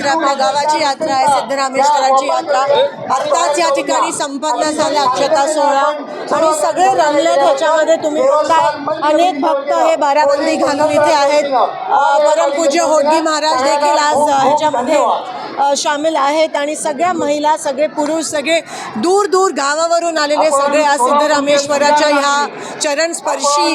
तर आपल्या गावाची यात्रा आहे सिद्धरामेश्वराची यात्रा. आत्ताच या ठिकाणी संपन्न झाला अक्षता सोहळा. आणि सगळे रंगले त्याच्यामध्ये तुम्ही बघताय. अनेक भक्त हे बाराबंदी घालून इथे आहेत. अ, परमपूज्य होडगी महाराज देखील आज ह्याच्यामध्ये सामील आहेत आणि सगळ्या महिला सगळे पुरुष सगळे दूर दूर गावावरून आलेले सगळे आज सिद्धरामेश्वराच्या ह्या चरणस्पर्शी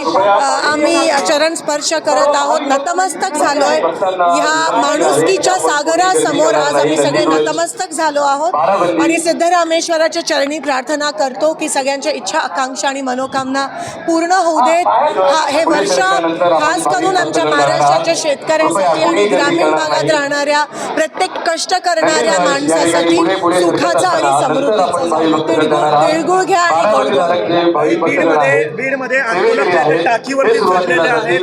आम्ही चरण स्पर्श करत आहोत. नतमस्तक झालोय ह्या माणुसकीच्या सागरासमोर आज आम्ही सगळे नतमस्तक झालो आहोत आणि सिद्धरामेश्वराच्या चरणी प्रार्थना करतो की सगळ्यांच्या इच्छा आकांक्षा आणि मनोकामना पूर्ण होऊ देत. हा हे वर्ष खास करून आमच्या महाराष्ट्राच्या शेतकऱ्यांसाठी आणि ग्रामीण भागात राहणाऱ्या प्रत्येक कष्ट करणाऱ्या माणसासाठी सुखाचा आणि समृद्धीचा. तिळगुळ घ्या आणि. बीडमध्ये ते टाकीवरती आहेत.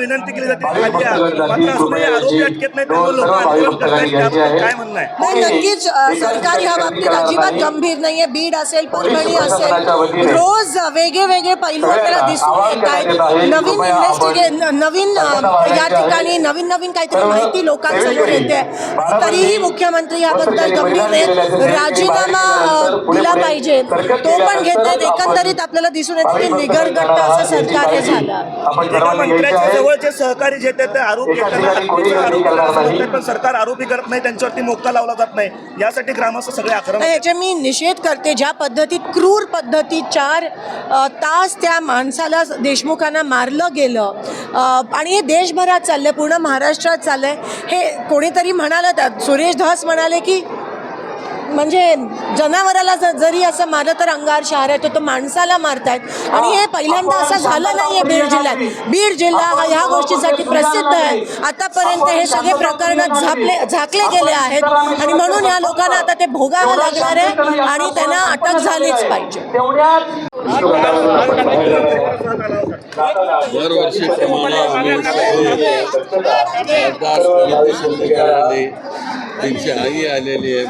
विनंती केली जाते. खाली या. मात्र असले आरोपी अटकेत नाही त्यामुळे लोक आंदोलन करतायत. त्याबाबत काय म्हणणं आहे? नाही नक्कीच सरकार ह्या बाबतीत अजिबात गंभीर नाहीये. बीड असेल परभणी असेल रोज वेगळे वेगळे पैलू आपल्याला दिसून येत आहेत. नवीन इन्व्हेस्टिगे नवीन या ठिकाणी नवीन नवीन काहीतरी माहिती लोकांसमोर येते. तरीही मुख्यमंत्री याबद्दल गंभीर आहेत राजीनामा पाहिजे. तो पण घेत नाहीत. एकंदरीत आपल्याला दिसून येतं की निगरगट्ट असं सरकार हे झालं. मंत्र्याच्या जवळचे सहकारी जे ते आरोप आरोप पण सरकार आरोपी करत नाही त्यांच्यावरती मोक्का लावला जात नाही. यासाठी ग्रामस्थ सगळे आक्रमक ह्याचे मी निषेध करते ज्या पद्धतीत क्रूर पद्धतीत चार तास त्या माणसाला देशमुखांना मारलं गेलं आणि हे देशभरात चाललंय पूर्ण महाराष्ट्रात चाललंय. हे कोणीतरी म्हणालं त्यात सुरेश धस म्हणाले की म्हणजे जनावराला जरी असं मारलं तर अंगार शहर आहे तर तो माणसाला मारतायत. आणि हे पहिल्यांदा असं झालं नाहीये बीड जिल्ह्यात. बीड जिल्हा हा ह्या गोष्टीसाठी प्रसिद्ध आहे. आतापर्यंत हे सगळे प्रकरण झापले झाकले गेले आहेत. आणि म्हणून या लोकांना आता ते भोगावं लागणार आहे आणि त्यांना अटक झालीच पाहिजे. दरवर्षीप्रमाणे आम्ही सगळे त्यांची आई आलेली आहे.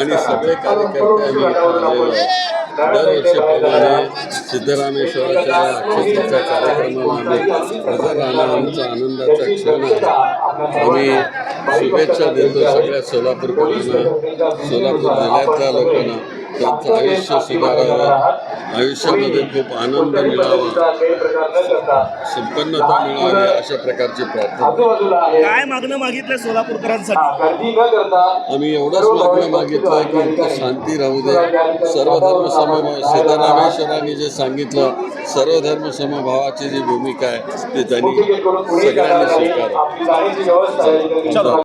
आणि सगळे कार्यकर्ते दरवर्षीप्रमाणे सिद्धरामेश्वराच्या अक्षतेच्या कार्यक्रमाला आम्ही हजर राहणं आमचा आनंदाचा क्षण आहे. आम्ही शुभेच्छा देतो सगळ्या सोलापूरकरांना सोलापूर जिल्ह्यातल्या लोकांना. त्यांचं आयुष्य सुधारावं आयुष्यामध्ये खूप आनंद मिळावा. संपन्नता मिळावी अशा प्रकारची प्रार्थना. काय मागणं मागितलं सोलापूरकरांसाठी? आम्ही एवढंच मागणं मागितलं की इथं शांती राहू दे. सर्वधर्म समभाव सिद्धरामेश्वरांनी जे सांगितलं सर्वधर्म समभावाची जी भूमिका आहे ती त्यांनी सगळ्यांनी स्वीकारावी.